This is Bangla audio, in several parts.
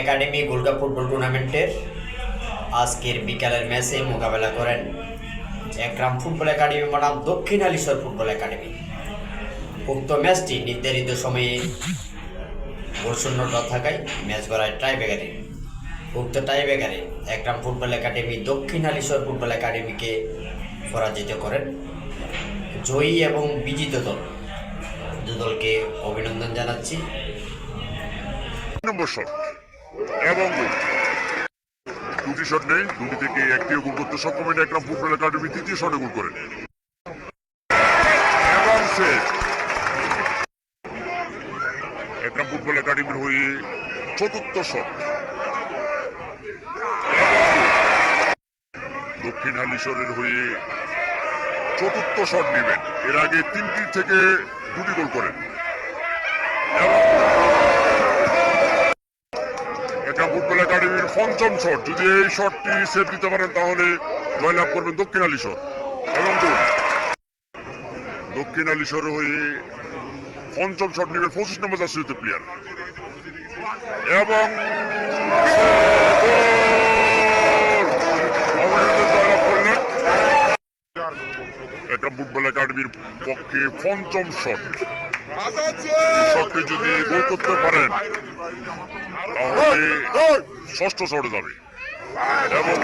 একাডেমি গোল্ডা ফুটবল টুর্নামেন্টের আজকের বিকালের ম্যাচে মোকাবেলা করেন একরাম ফুটবল একাডেমি বনাম দক্ষিণ আলিশ্বর ফুটবল একাডেমি। উক্ত ম্যাচটি নির্ধারিত সময়ে গোলশূন্য ড্র থাকায় ম্যাচ গড়ায় টাইব্রেকারে। উক্ত টাইব্রেকারে একরাম ফুটবল একাডেমি দক্ষিণ আলিশ্বর ফুটবল একাডেমিকে পরাজিত করেন। জয়ী এবং বিজিত দল। দু দলকে অভিনন্দন জানাচ্ছি। Number shot. এবং দুটি শট নেই, দুটি থেকে একটিও গোল করতে সক্ষম হয়নি একরাম ফুটবল একাডেমি, তৃতীয় শটে গোল সেভ একরাম ফুটবল একাডেমির হয়ে চতুর্থ শট দক্ষিণ হালিশ্বরের হয়ে চতুর্থ শট নেবেন। এর আগে তিনটি থেকে দুটি গোল করেন। ফুটবল একাডেমির পঞ্চম শট। যদি এই শটটি সেভ দিতে পারেন, তাহলে জয়লাভ করবেন দক্ষিণ আলিশর এবং দক্ষিণ আলিশর হয়ে পঞ্চম শট নেবেন পঁচিশ নম্বর জার্সিতে প্লেয়ার এবং এটা ফুটবল একাডেমির পক্ষে পঞ্চম শট। কৃষককে যদি গোল করতে পারেন, তাহলে ষষ্ঠ শটে যাবে। এবং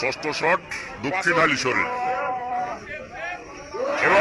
ষষ্ঠ শট দক্ষিণ শরীর এবং